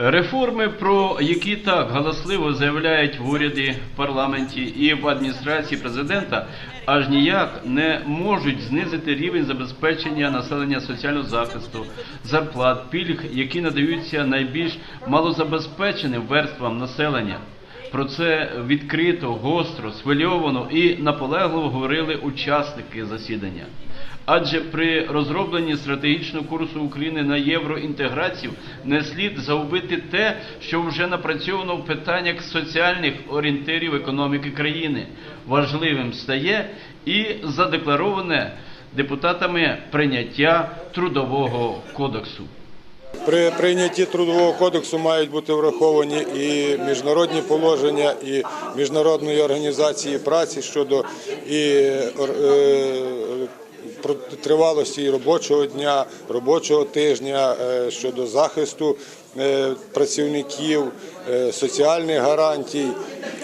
Реформи, про які так галасливо заявляють в уряді, парламенті і в адміністрації президента, аж ніяк не можуть знизити рівень забезпечення населення соціального захисту, зарплат, пільг, які надаються найбільш малозабезпеченим верствам населення. Про це відкрито, гостро, схвильовано і наполегливо говорили учасники засідання. Адже при розробленні стратегічного курсу України на євроінтеграцію не слід загубити те, що вже напрацьовано в питаннях соціальних орієнтирів економіки країни. Важливим стає і задеклароване депутатами прийняття трудового кодексу. При прийнятті трудового кодексу мають бути враховані і міжнародні положення, і міжнародної організації праці щодо і тривалості робочого дня, робочого тижня, е, щодо захисту е, працівників, е, соціальних гарантій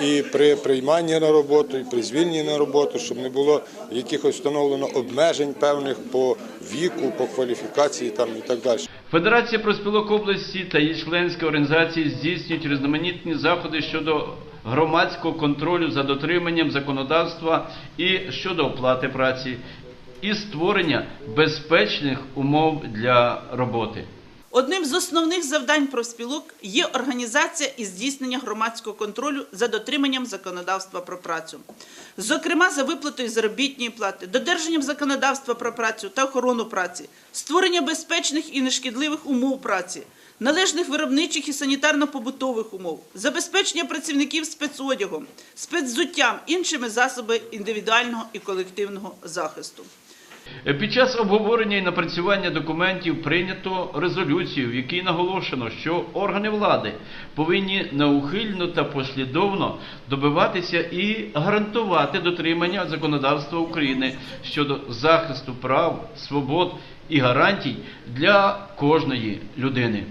і при прийманні на роботу, і при звільненні на роботу, щоб не було якихось встановлено обмежень певних по віку, по кваліфікації там і так далі. Федерація профспілок області та її членські організації здійснюють різноманітні заходи щодо громадського контролю за дотриманням законодавства і щодо оплати праці, і створення безпечних умов для роботи. Одним з основних завдань профспілок є організація і здійснення громадського контролю за дотриманням законодавства про працю, зокрема за виплатою заробітної плати, додержанням законодавства про працю та охорону праці, створення безпечних і нешкідливих умов праці, належних виробничих і санітарно-побутових умов, забезпечення працівників спецодягом, спецзуттям, іншими засобами індивідуального і колективного захисту. Під час обговорення і напрацювання документів прийнято резолюцію, в якій наголошено, що органи влади повинні неухильно та послідовно добиватися і гарантувати дотримання законодавства України щодо захисту прав, свобод і гарантій для кожної людини.